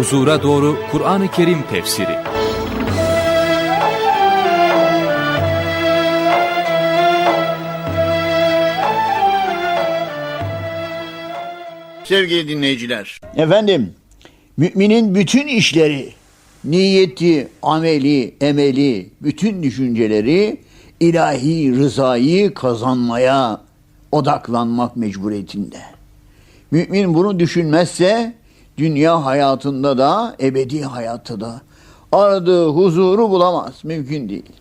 Huzura Doğru Kur'an-ı Kerim Tefsiri Sevgili dinleyiciler, Efendim, müminin bütün işleri, niyeti, ameli, emeli, bütün düşünceleri ilahi rızayı kazanmaya odaklanmak mecburiyetinde. Mümin bunu düşünmezse dünya hayatında da ebedi hayatta da aradığı huzuru bulamaz. Mümkün değil.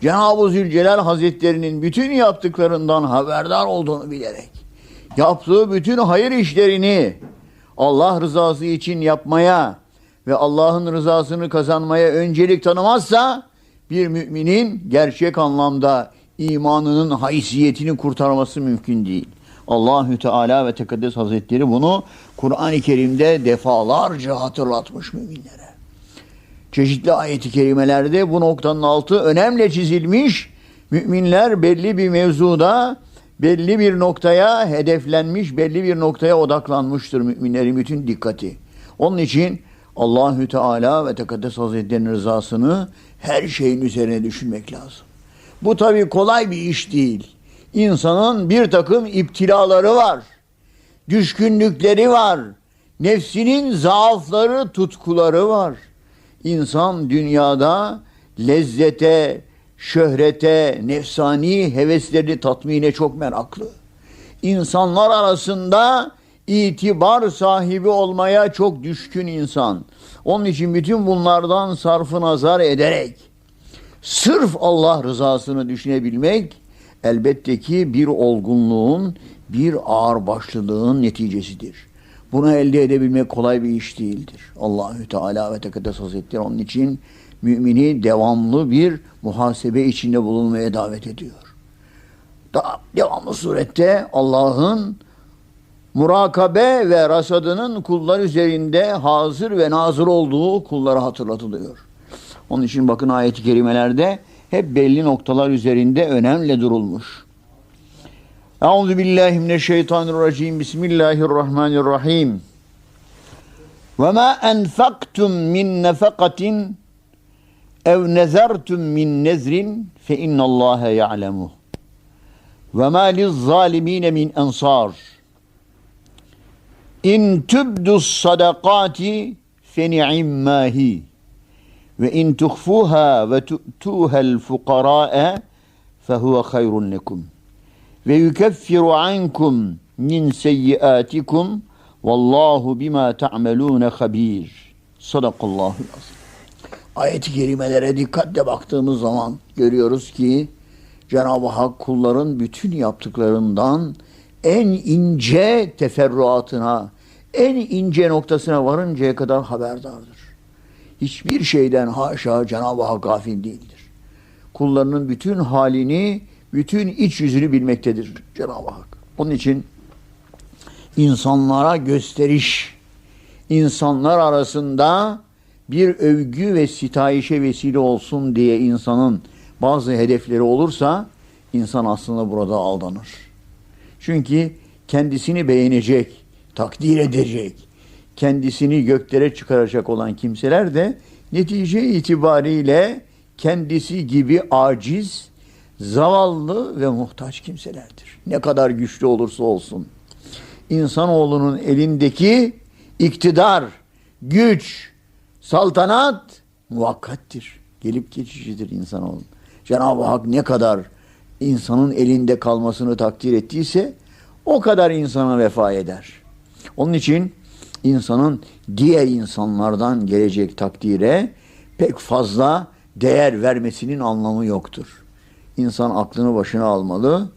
Cenab-ı Zülcelal Hazretlerinin bütün yaptıklarından haberdar olduğunu bilerek yaptığı bütün hayır işlerini Allah rızası için yapmaya ve Allah'ın rızasını kazanmaya öncelik tanımazsa bir müminin gerçek anlamda imanının haysiyetini kurtarması mümkün değil. Allahü Teala ve Tekaddes Hazretleri bunu Kur'an-ı Kerim'de defalarca hatırlatmış müminlere. Çeşitli ayet-i kerimelerde bu noktanın altı önemli çizilmiş. Müminler belli bir mevzuda belli bir noktaya hedeflenmiş, belli bir noktaya odaklanmıştır müminlerin bütün dikkati. Onun için Allahü Teala ve Tekaddes Hazretleri'nin rızasını her şeyin üzerine düşünmek lazım. Bu tabii kolay bir iş değil. İnsanın bir takım iptilaları var. Düşkünlükleri var. Nefsinin zaafları, tutkuları var. İnsan dünyada lezzete, şöhrete, nefsani heveslerini tatmine çok meraklı. İnsanlar arasında itibar sahibi olmaya çok düşkün insan. Onun için bütün bunlardan sarfı nazar ederek sırf Allah rızasını düşünebilmek elbette ki bir olgunluğun, bir ağırbaşlılığın neticesidir. Bunu elde edebilmek kolay bir iş değildir. Allahü Teala ve Tekaddes Hazretleri onun için mümini devamlı bir muhasebe içinde bulunmaya davet ediyor. Da, devamlı surette Allah'ın murakabe ve rasadının kullar üzerinde hazır ve nazır olduğu kullara hatırlatılıyor. Onun için bakın ayet-i kerimelerde hep belli noktalar üzerinde önemli durulmuş. Euzu billahi mineşşeytanirracim. Bismillahirrahmanirrahim. Ve ma enfaktum min nefakatin ev nezertum min nezrin fe innallâhe ya'lemuh. Ve ma lizzalimine min ensar. İn tübdus sadakati fe ni'immâhi. Ve in tuhfuha ve tu'tuha'l fuqara'a fehuve hayrun lekum. Ve yukeffiru ankum min seyyiatikum vallahu bima ta'melun habir. Sadakallahu. Ayet-i kerimelere dikkatle baktığımız zaman görüyoruz ki Cenab-ı Hak kulların bütün yaptıklarından en ince teferruatına, en ince noktasına varıncaya kadar haberdardır. Hiçbir şeyden haşa Cenab-ı Hak gafil değildir. Kullarının bütün halini, bütün iç yüzünü bilmektedir Cenab-ı Hak. Onun için insanlara gösteriş, insanlar arasında bir övgü ve sitayişe vesile olsun diye insanın bazı hedefleri olursa insan aslında burada aldanır. Çünkü kendisini beğenecek, takdir edecek, kendisini göklere çıkaracak olan kimseler de netice itibariyle kendisi gibi aciz, zavallı ve muhtaç kimselerdir. Ne kadar güçlü olursa olsun. İnsanoğlunun elindeki iktidar, güç, saltanat muvakkattir. Gelip geçicidir insanoğlu. Cenab-ı Hak ne kadar insanın elinde kalmasını takdir ettiyse o kadar insana vefa eder. Onun için insanın diğer insanlardan gelecek takdire pek fazla değer vermesinin anlamı yoktur. İnsan aklını başına almalı,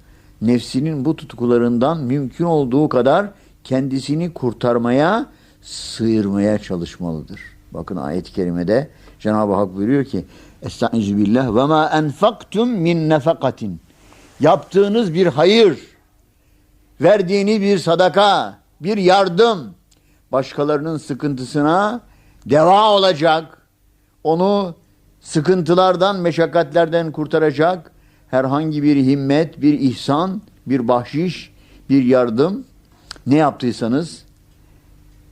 nefsinin bu tutkularından mümkün olduğu kadar kendisini kurtarmaya, sıyırmaya çalışmalıdır. Bakın ayet-i kerimede Cenab-ı Hak buyuruyor ki Estaizu billah ve ma enfaktum min nefakatin yaptığınız bir hayır, verdiğiniz bir sadaka, bir yardım başkalarının sıkıntısına deva olacak. Onu sıkıntılardan, meşakkatlerden kurtaracak herhangi bir himmet, bir ihsan, bir bahşiş, bir yardım ne yaptıysanız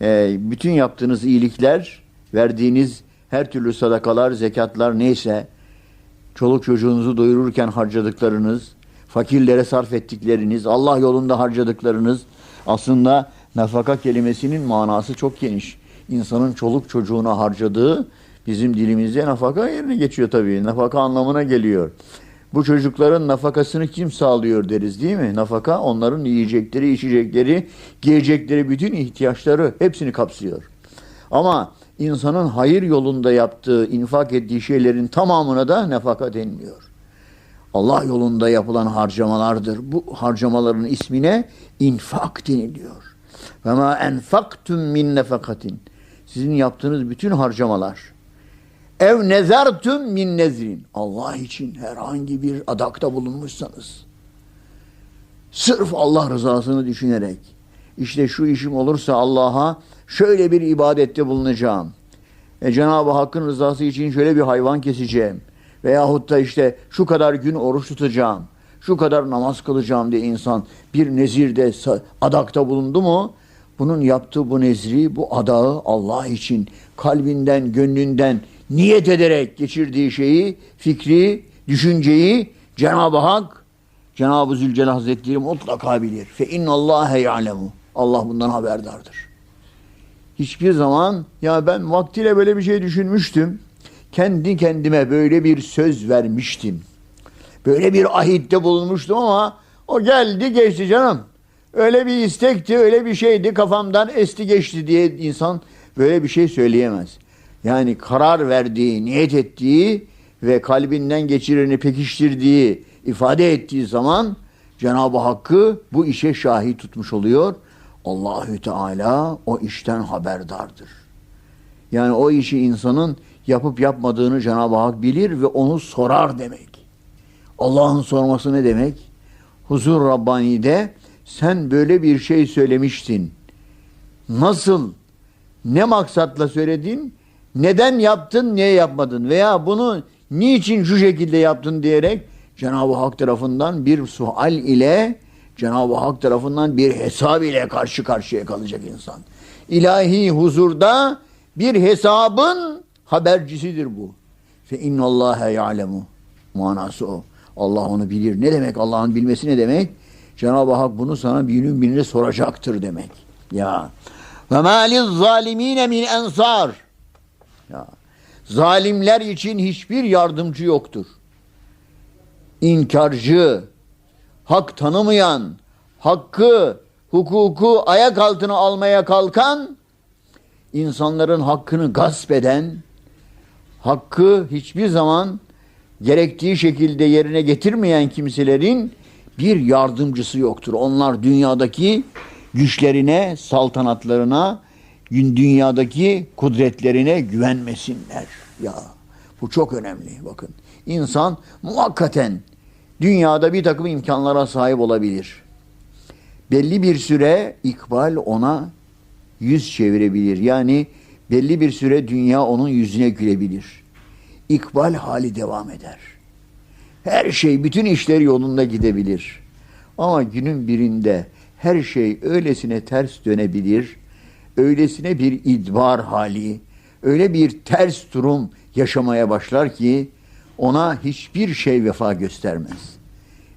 e, bütün yaptığınız iyilikler verdiğiniz her türlü sadakalar, zekatlar neyse, çoluk çocuğunuzu doyururken harcadıklarınız, fakirlere sarf ettikleriniz, Allah yolunda harcadıklarınız aslında nafaka kelimesinin manası çok geniş. İnsanın çoluk çocuğuna harcadığı bizim dilimizde nafaka yerine geçiyor tabii. Nafaka anlamına geliyor. Bu çocukların nafakasını kim sağlıyor deriz değil mi? Nafaka onların yiyecekleri, içecekleri, giyecekleri bütün ihtiyaçları hepsini kapsıyor. Ama insanın hayır yolunda yaptığı, infak ettiği şeylerin tamamına da nafaka deniliyor. Allah yolunda yapılan harcamalardır. Bu harcamaların ismine infak deniliyor. Ve ma enfaktum min nefakatin. Sizin yaptığınız bütün harcamalar. Ev nezertum min nezrin. Allah için herhangi bir adakta bulunmuşsanız. Sırf Allah rızasını düşünerek. işte şu işim olursa Allah'a şöyle bir ibadette bulunacağım. E, Cenab-ı Hakk'ın rızası için şöyle bir hayvan keseceğim. Veyahut da işte şu kadar gün oruç tutacağım. Şu kadar namaz kılacağım diye insan bir nezirde adakta bulundu mu bunun yaptığı bu nezri, bu adağı Allah için kalbinden, gönlünden niyet ederek geçirdiği şeyi, fikri, düşünceyi Cenab-ı Hak, Cenab-ı Zülcelal Hazretleri mutlaka bilir. Fe innallâhe ya'lemu. Allah bundan haberdardır. Hiçbir zaman ya ben vaktiyle böyle bir şey düşünmüştüm. Kendi kendime böyle bir söz vermiştim. Böyle bir ahitte bulunmuştum ama o geldi geçti canım. Öyle bir istekti, öyle bir şeydi kafamdan esti geçti diye insan böyle bir şey söyleyemez. Yani karar verdiği, niyet ettiği ve kalbinden geçireni pekiştirdiği, ifade ettiği zaman Cenab-ı Hakk'ı bu işe şahit tutmuş oluyor. Allahü Teala o işten haberdardır. Yani o işi insanın yapıp yapmadığını Cenab-ı Hak bilir ve onu sorar demek. Allah'ın sorması ne demek? Huzur Rabbani'de sen böyle bir şey söylemiştin. Nasıl? Ne maksatla söyledin? Neden yaptın, niye yapmadın? Veya bunu niçin şu şekilde yaptın diyerek Cenab-ı Hak tarafından bir sual ile Cenab-ı Hak tarafından bir hesab ile karşı karşıya kalacak insan. İlahi huzurda bir hesabın habercisidir bu. Fe innallâhe ya'lemu. Manası o. Allah onu bilir. Ne demek Allah'ın bilmesi ne demek? Cenab-ı Hak bunu sana bir günün birine soracaktır demek. Ya. Ve mâliz zalimine min ensar. Ya. Zalimler için hiçbir yardımcı yoktur. İnkarcı, hak tanımayan, hakkı, hukuku ayak altına almaya kalkan, insanların hakkını gasp eden, hakkı hiçbir zaman gerektiği şekilde yerine getirmeyen kimselerin bir yardımcısı yoktur. Onlar dünyadaki güçlerine, saltanatlarına, dünyadaki kudretlerine güvenmesinler. Ya bu çok önemli bakın. İnsan muhakkaten dünyada bir takım imkanlara sahip olabilir. Belli bir süre ikbal ona yüz çevirebilir. Yani belli bir süre dünya onun yüzüne gülebilir. İkbal hali devam eder. Her şey, bütün işler yolunda gidebilir. Ama günün birinde her şey öylesine ters dönebilir, öylesine bir idbar hali, öyle bir ters durum yaşamaya başlar ki ona hiçbir şey vefa göstermez.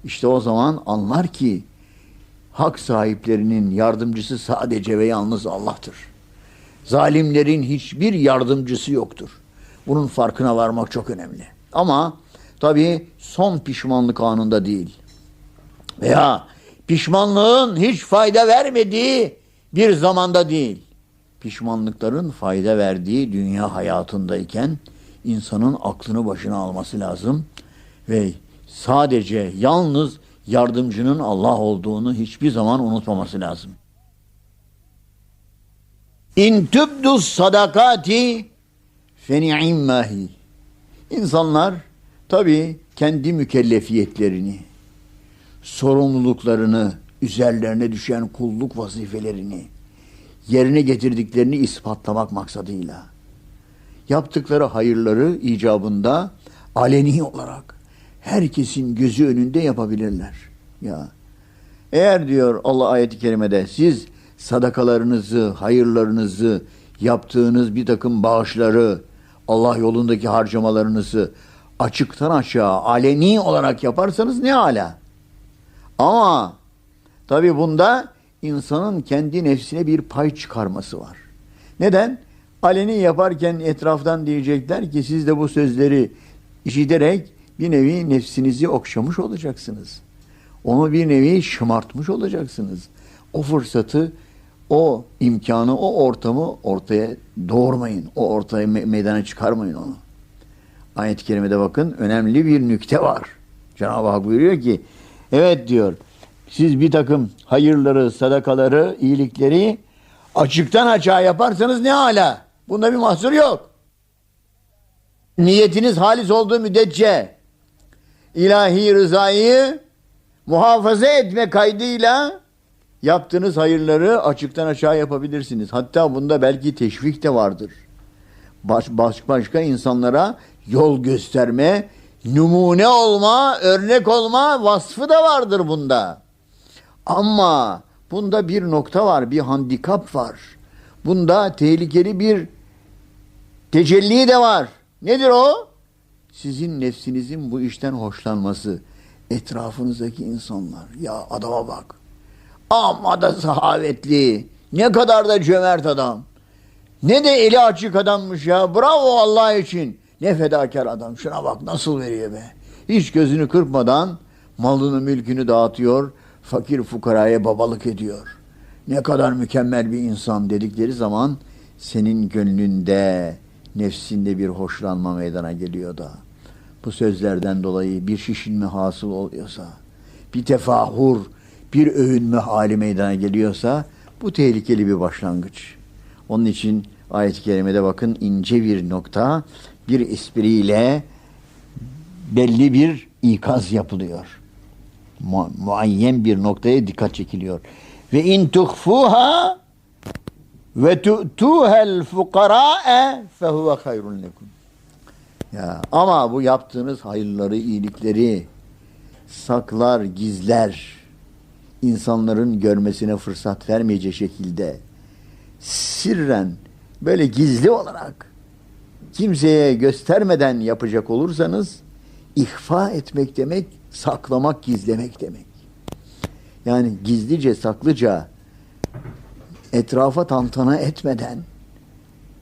İşte o zaman anlar ki hak sahiplerinin yardımcısı sadece ve yalnız Allah'tır. Zalimlerin hiçbir yardımcısı yoktur. Bunun farkına varmak çok önemli. Ama tabii son pişmanlık anında değil. Veya pişmanlığın hiç fayda vermediği bir zamanda değil. Pişmanlıkların fayda verdiği dünya hayatındayken insanın aklını başına alması lazım ve sadece yalnız yardımcının Allah olduğunu hiçbir zaman unutmaması lazım. İn tübdü sadakati feni'immahi. İnsanlar tabi kendi mükellefiyetlerini, sorumluluklarını, üzerlerine düşen kulluk vazifelerini yerine getirdiklerini ispatlamak maksadıyla yaptıkları hayırları icabında aleni olarak herkesin gözü önünde yapabilirler. Ya eğer diyor Allah ayeti kerimede siz sadakalarınızı, hayırlarınızı yaptığınız bir takım bağışları, Allah yolundaki harcamalarınızı açıktan açığa, aleni olarak yaparsanız ne ala. Ama tabi bunda insanın kendi nefsine bir pay çıkarması var. Neden? Aleni yaparken etraftan diyecekler ki siz de bu sözleri işiterek bir nevi nefsinizi okşamış olacaksınız. Onu bir nevi şımartmış olacaksınız. O fırsatı, o imkanı, o ortamı ortaya doğurmayın. O ortaya me- meydana çıkarmayın onu. Ayet-i kerimede bakın önemli bir nükte var. Cenab-ı Hak buyuruyor ki evet diyor siz bir takım hayırları, sadakaları, iyilikleri açıktan açığa yaparsanız ne hala? Bunda bir mahsur yok. Niyetiniz halis olduğu müddetçe ilahi rızayı muhafaza etme kaydıyla yaptığınız hayırları açıktan aşağı yapabilirsiniz. Hatta bunda belki teşvik de vardır. Baş, baş, başka insanlara yol gösterme, numune olma, örnek olma vasfı da vardır bunda. Ama bunda bir nokta var, bir handikap var. Bunda tehlikeli bir tecelli de var. Nedir o? Sizin nefsinizin bu işten hoşlanması. Etrafınızdaki insanlar. Ya adama bak. Amma da sahavetli. Ne kadar da cömert adam. Ne de eli açık adammış ya. Bravo Allah için. Ne fedakar adam. Şuna bak nasıl veriyor be. Hiç gözünü kırpmadan malını mülkünü dağıtıyor. Fakir fukaraya babalık ediyor. Ne kadar mükemmel bir insan dedikleri zaman senin gönlünde, nefsinde bir hoşlanma meydana geliyor da. Bu sözlerden dolayı bir şişinme hasıl oluyorsa, bir tefahur, bir övünme hali meydana geliyorsa bu tehlikeli bir başlangıç. Onun için ayet-i kerimede bakın ince bir nokta, bir espriyle belli bir ikaz yapılıyor. Mu- muayyen bir noktaya dikkat çekiliyor. Ve in tuhfuha ve tu'tuhel fukara'e fehuve hayrun lekum. Ya ama bu yaptığınız hayırları, iyilikleri saklar, gizler, insanların görmesine fırsat vermeyecek şekilde sirren böyle gizli olarak kimseye göstermeden yapacak olursanız ihfa etmek demek, saklamak, gizlemek demek. Yani gizlice, saklıca etrafa tantana etmeden,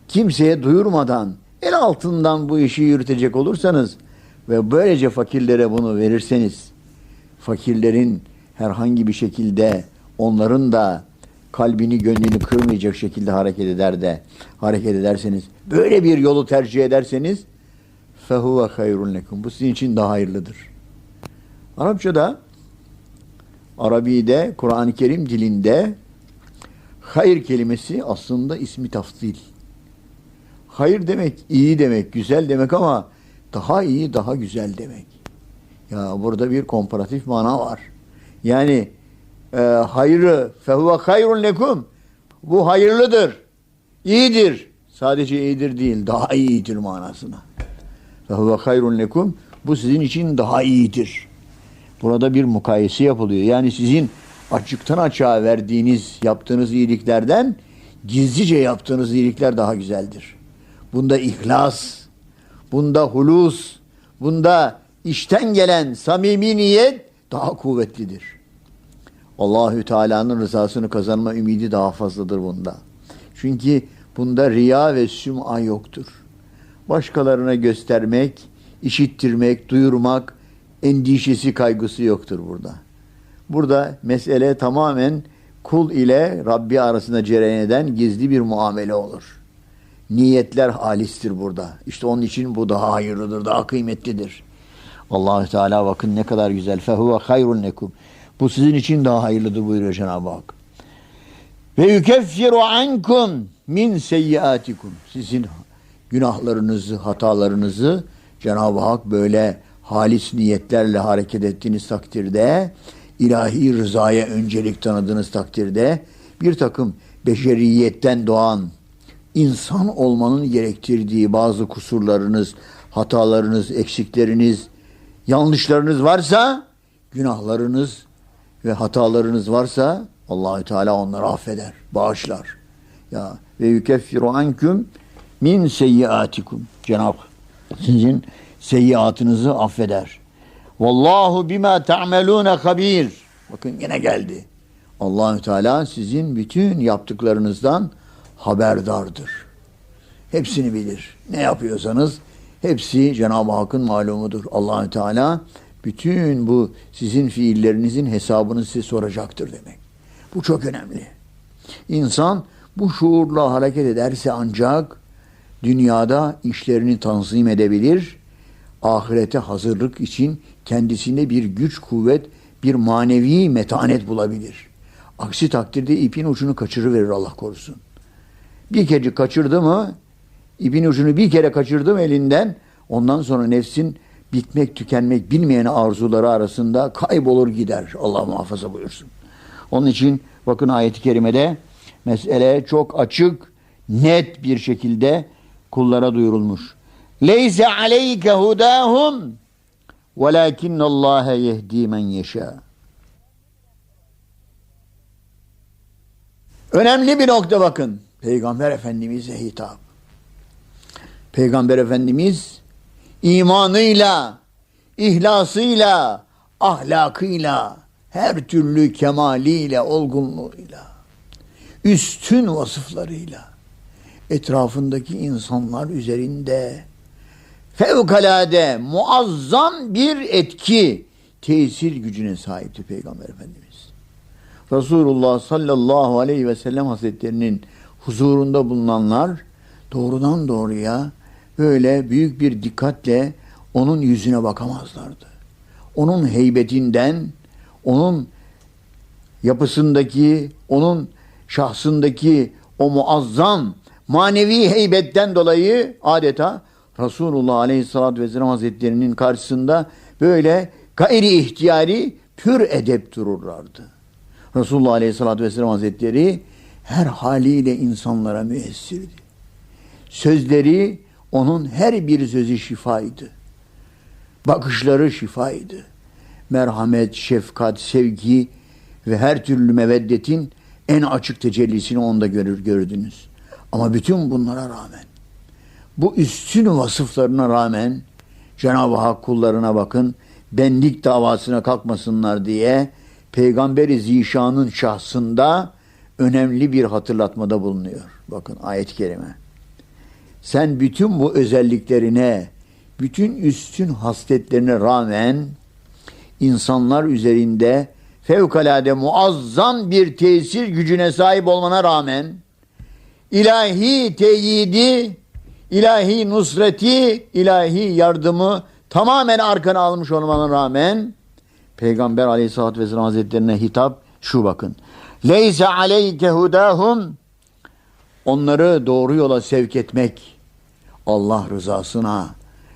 kimseye duyurmadan, el altından bu işi yürütecek olursanız ve böylece fakirlere bunu verirseniz, fakirlerin herhangi bir şekilde onların da kalbini gönlünü kırmayacak şekilde hareket eder de hareket ederseniz böyle bir yolu tercih ederseniz fehuve hayrun lekum. Bu sizin için daha hayırlıdır. Arapçada Arabi'de Kur'an-ı Kerim dilinde hayır kelimesi aslında ismi tafsil. Hayır demek iyi demek, güzel demek ama daha iyi, daha güzel demek. Ya burada bir komparatif mana var. Yani e, hayrı fehuve hayrun lekum bu hayırlıdır, iyidir. Sadece iyidir değil, daha iyidir manasına. Fehuve hayrun lekum bu sizin için daha iyidir. Burada bir mukayese yapılıyor. Yani sizin açıktan açığa verdiğiniz, yaptığınız iyiliklerden gizlice yaptığınız iyilikler daha güzeldir. Bunda ihlas, bunda hulus, bunda işten gelen samimi niyet daha kuvvetlidir. Allahü Teala'nın rızasını kazanma ümidi daha fazladır bunda. Çünkü bunda riya ve süm'a yoktur. Başkalarına göstermek, işittirmek, duyurmak endişesi, kaygısı yoktur burada. Burada mesele tamamen kul ile Rabbi arasında cereyan eden gizli bir muamele olur. Niyetler halistir burada. İşte onun için bu daha hayırlıdır, daha kıymetlidir. Allahü Teala bakın ne kadar güzel. Fehuve hayrun lekum. Bu sizin için daha hayırlıdır buyuruyor Cenab-ı Hak. Ve yukeffiru ankum min seyyiatikum. Sizin günahlarınızı, hatalarınızı Cenab-ı Hak böyle halis niyetlerle hareket ettiğiniz takdirde, ilahi rızaya öncelik tanıdığınız takdirde bir takım beşeriyetten doğan insan olmanın gerektirdiği bazı kusurlarınız, hatalarınız, eksikleriniz, yanlışlarınız varsa, günahlarınız ve hatalarınız varsa Allahü Teala onları affeder, bağışlar. Ya ve yukeffiru anküm min seyyiatikum. Cenab sizin seyyiatınızı affeder. Vallahu bima ta'melun habir. Bakın yine geldi. Allahü Teala sizin bütün yaptıklarınızdan haberdardır. Hepsini bilir. Ne yapıyorsanız hepsi Cenab-ı Hakk'ın malumudur. Allahü Teala bütün bu sizin fiillerinizin hesabını size soracaktır demek. Bu çok önemli. İnsan bu şuurla hareket ederse ancak dünyada işlerini tanzim edebilir, ahirete hazırlık için kendisinde bir güç, kuvvet, bir manevi metanet bulabilir. Aksi takdirde ipin ucunu kaçırıverir Allah korusun. Bir kere kaçırdı mı, ipin ucunu bir kere kaçırdım elinden, ondan sonra nefsin bitmek, tükenmek bilmeyen arzuları arasında kaybolur gider. Allah muhafaza buyursun. Onun için bakın ayet-i kerimede mesele çok açık, net bir şekilde kullara duyurulmuş. Leyse aleyke hudahum velakin Allah yehdi men yeşâ. Önemli bir nokta bakın. Peygamber Efendimiz'e hitap. Peygamber Efendimiz imanıyla, ihlasıyla, ahlakıyla, her türlü kemaliyle, olgunluğuyla, üstün vasıflarıyla etrafındaki insanlar üzerinde fevkalade muazzam bir etki, tesir gücüne sahipti Peygamber Efendimiz. Resulullah sallallahu aleyhi ve sellem hazretlerinin huzurunda bulunanlar doğrudan doğruya böyle büyük bir dikkatle onun yüzüne bakamazlardı. Onun heybetinden, onun yapısındaki, onun şahsındaki o muazzam manevi heybetten dolayı adeta Resulullah Aleyhisselatü Vesselam Hazretlerinin karşısında böyle gayri ihtiyari pür edep dururlardı. Resulullah Aleyhisselatü Vesselam Hazretleri her haliyle insanlara müessirdi. Sözleri onun her bir sözü şifaydı. Bakışları şifaydı. Merhamet, şefkat, sevgi ve her türlü meveddetin en açık tecellisini onda görür gördünüz. Ama bütün bunlara rağmen bu üstün vasıflarına rağmen Cenab-ı Hak kullarına bakın benlik davasına kalkmasınlar diye Peygamberi Zişan'ın şahsında önemli bir hatırlatmada bulunuyor. Bakın ayet-i kerime. Sen bütün bu özelliklerine, bütün üstün hasletlerine rağmen insanlar üzerinde fevkalade muazzam bir tesir gücüne sahip olmana rağmen ilahi teyidi, ilahi nusreti, ilahi yardımı tamamen arkana almış olmana rağmen Peygamber aleyhissalatü vesselam hazretlerine hitap şu bakın. Leyse aleyke hudahum onları doğru yola sevk etmek Allah rızasına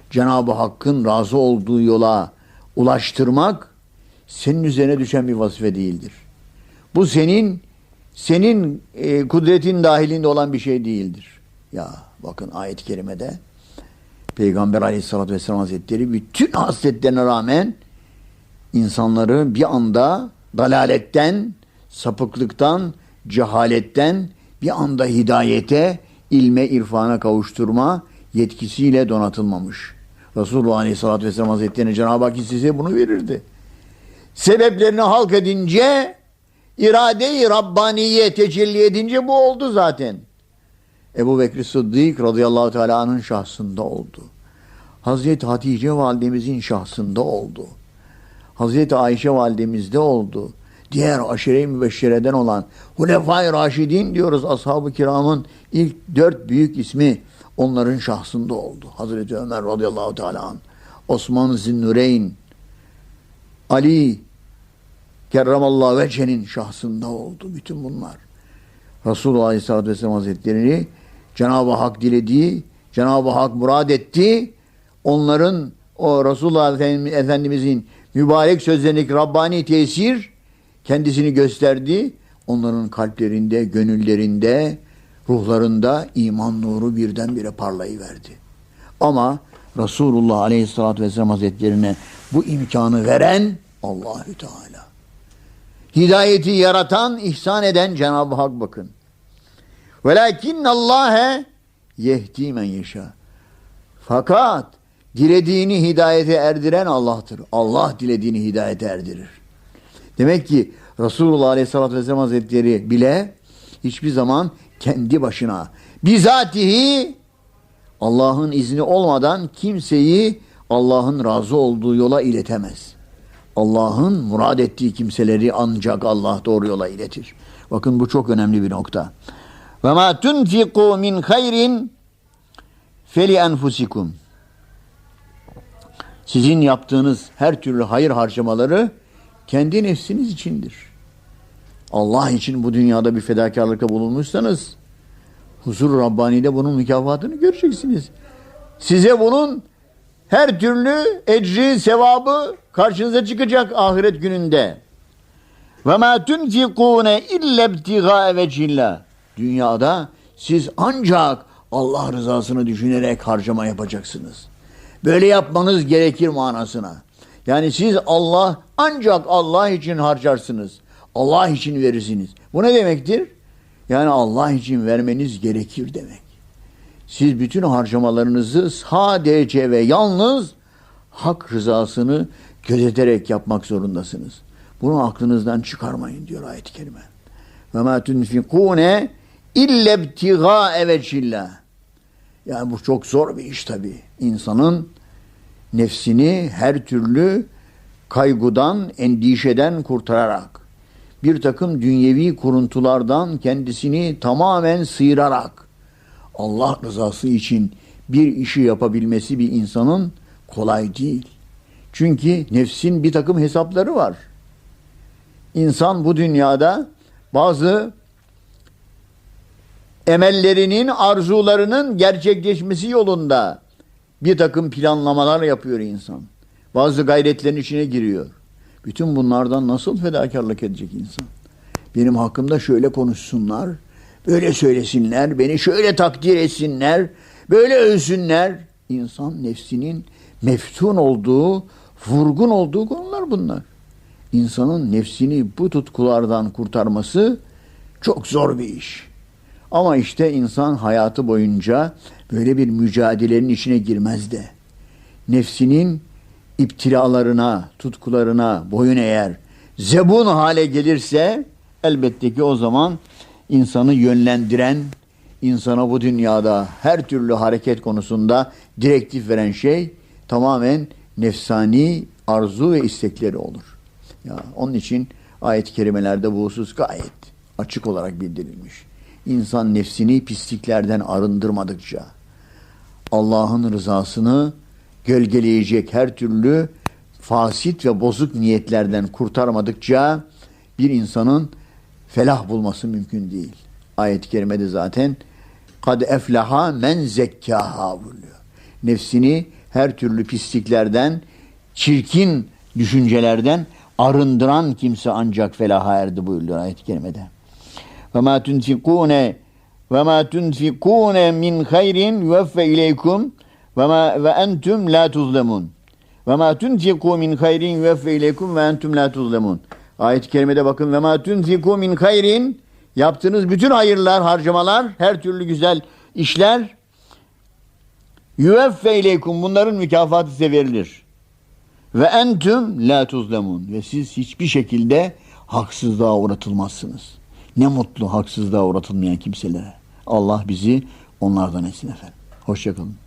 Cenab-ı Hakk'ın razı olduğu yola ulaştırmak senin üzerine düşen bir vazife değildir. Bu senin senin e, kudretin dahilinde olan bir şey değildir. Ya bakın ayet-i kerimede Peygamber aleyhissalatü vesselam hazretleri bütün hasletlerine rağmen insanları bir anda dalaletten, sapıklıktan, cehaletten bir anda hidayete, ilme, irfana kavuşturma yetkisiyle donatılmamış. Resulullah Aleyhisselatü Vesselam Hazretleri'ne Cenab-ı Hak size bunu verirdi. Sebeplerini halk edince, irade-i Rabbaniye tecelli edince bu oldu zaten. Ebu Bekir Sıddık radıyallahu teala'nın şahsında oldu. Hazreti Hatice validemizin şahsında oldu. Hazreti Ayşe validemizde oldu. Diğer aşire-i mübeşşereden olan Hulefai Raşidin diyoruz ashab-ı kiramın ilk dört büyük ismi onların şahsında oldu. Hazreti Ömer radıyallahu teala an, Osman Zinnureyn, Ali kerramallahu vecenin şahsında oldu. Bütün bunlar. Resulullah Aleyhisselatü Vesselam Hazretlerini Cenab-ı Hak dilediği, Cenab-ı Hak murad etti. Onların o Resulullah Efendimizin mübarek sözlerindeki Rabbani tesir kendisini gösterdi. Onların kalplerinde, gönüllerinde, ruhlarında iman nuru birdenbire parlayıverdi. Ama Resulullah Aleyhisselatü Vesselam Hazretlerine bu imkanı veren Allahü Teala. Hidayeti yaratan, ihsan eden Cenab-ı Hak bakın. Velakinnallâhe yehdi men yeşâ. Fakat dilediğini hidayete erdiren Allah'tır. Allah dilediğini hidayete erdirir. Demek ki Resulullah Aleyhisselatü Vesselam Hazretleri bile hiçbir zaman kendi başına bizatihi Allah'ın izni olmadan kimseyi Allah'ın razı olduğu yola iletemez. Allah'ın murad ettiği kimseleri ancak Allah doğru yola iletir. Bakın bu çok önemli bir nokta. Ve ma tunfiku min hayrin feli enfusikum. Sizin yaptığınız her türlü hayır harcamaları kendi nefsiniz içindir. Allah için bu dünyada bir fedakarlıkta bulunmuşsanız huzur Rabbani'de bunun mükafatını göreceksiniz. Size bunun her türlü ecri, sevabı karşınıza çıkacak ahiret gününde. Ve ma tunfikune illa ibtigaa vecihillah. Dünyada siz ancak Allah rızasını düşünerek harcama yapacaksınız. Böyle yapmanız gerekir manasına. Yani siz Allah ancak Allah için harcarsınız. Allah için verirsiniz. Bu ne demektir? Yani Allah için vermeniz gerekir demek. Siz bütün harcamalarınızı sadece ve yalnız hak rızasını gözeterek yapmak zorundasınız. Bunu aklınızdan çıkarmayın diyor ayet-i kerime. Ve ma tunfikune illa ibtigaa vecihillah. Yani bu çok zor bir iş tabi. İnsanın nefsini her türlü kaygıdan, endişeden kurtararak, bir takım dünyevi kuruntulardan kendisini tamamen sıyırarak, Allah rızası için bir işi yapabilmesi bir insanın kolay değil. Çünkü nefsin bir takım hesapları var. İnsan bu dünyada bazı emellerinin, arzularının gerçekleşmesi yolunda bir takım planlamalar yapıyor insan. Bazı gayretlerin içine giriyor. Bütün bunlardan nasıl fedakarlık edecek insan? Benim hakkımda şöyle konuşsunlar, böyle söylesinler, beni şöyle takdir etsinler, böyle övsünler. İnsan nefsinin meftun olduğu, vurgun olduğu konular bunlar. İnsanın nefsini bu tutkulardan kurtarması çok zor bir iş. Ama işte insan hayatı boyunca böyle bir mücadelenin içine girmez de. Nefsinin iptilalarına, tutkularına boyun eğer, zebun hale gelirse elbette ki o zaman insanı yönlendiren, insana bu dünyada her türlü hareket konusunda direktif veren şey tamamen nefsani arzu ve istekleri olur. Ya onun için ayet-i kerimelerde bu husus gayet açık olarak bildirilmiş. İnsan nefsini pisliklerden arındırmadıkça Allah'ın rızasını gölgeleyecek her türlü fasit ve bozuk niyetlerden kurtarmadıkça bir insanın felah bulması mümkün değil. Ayet-i kerimede zaten kad eflaha men zekkaha buyuruyor. Nefsini her türlü pisliklerden, çirkin düşüncelerden arındıran kimse ancak felaha erdi buyuruyor ayet-i kerimede. Ve ma tunfikune ve ma tunfikune min hayrin yuveffe ileykum ve ma ve entum la tuzlemun. Ve ma tunfiku min hayrin yuveffe ileykum ve entum la tuzlemun. Ayet-i kerimede bakın ve ma tunfiku min hayrin yaptığınız bütün hayırlar, harcamalar, her türlü güzel işler yuveffe ileykum bunların mükafatı size verilir. Ve entüm la tuzlemun. Ve siz hiçbir şekilde haksızlığa uğratılmazsınız. Ne mutlu haksızlığa uğratılmayan kimselere. Allah bizi onlardan etsin efendim. Hoşçakalın.